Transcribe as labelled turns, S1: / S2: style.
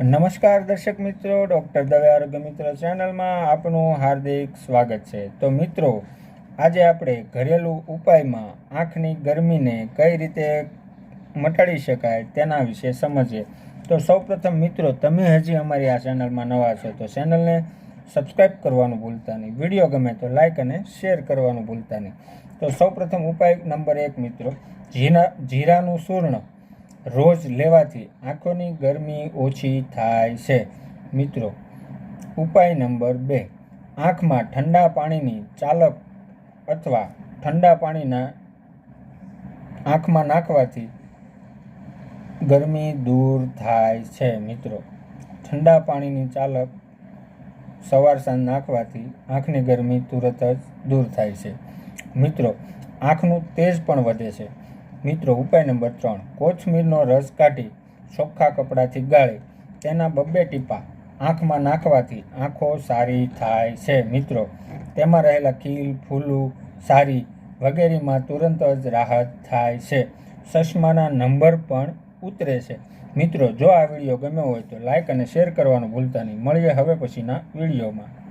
S1: નમસ્કાર દર્શક મિત્રો, ડૉક્ટર દવે આરોગ્ય મિત્ર ચેનલમાં આપનું હાર્દિક સ્વાગત છે. તો મિત્રો, આજે આપણે ઘરેલું ઉપાયમાં આંખની ગરમીને કઈ રીતે મટાડી શકાય તેના વિશે સમજીએ. તો સૌપ્રથમ મિત્રો, તમે હજી અમારી આ ચેનલમાં નવા છો તો ચેનલને સબસ્ક્રાઈબ કરવાનું ભૂલતા નહીં. વીડિયો ગમે તો લાઇક અને શેર કરવાનું ભૂલતા નહીં. તો સૌપ્રથમ ઉપાય નંબર એક મિત્રો જીરા જીરાનું ચૂર્ણ. રોજ લેવાથી આંખોની ગરમી ઓછી થાય છે. મિત્રો, ઉપાય નંબર બે. આંખમાં ઠંડા પાણીની ચાલક અથવા ઠંડા પાણીના આંખમાં નાખવાથી ગરમી દૂર થાય છે. મિત્રો, ઠંડા પાણીની ચાલક સવાર સાંજ નાખવાથી આંખની ગરમી તુરત જ દૂર થાય છે. મિત્રો, આંખનું તેજ પણ વધે છે. મિત્રો, ઉપાય નંબર ત્રણ. કોથમીરનો રસ કાઢી ચોખ્ખા કપડાથી ગાળી. તેના બબ્બે ટીપા આંખમાં નાખવાથી આંખો સારી થાય છે. મિત્રો, તેમાં રહેલા ખીલ, ફૂલું, સારી વગેરેમાં તુરંત જ રાહત થાય છે. ચશ્માના નંબર પણ ઉતરે છે. મિત્રો, જો આ વીડિયો ગમ્યો હોય તો લાઇક અને શેર કરવાનું ભૂલતા નહીં. મળીએ હવે પછીના વિડીયોમાં.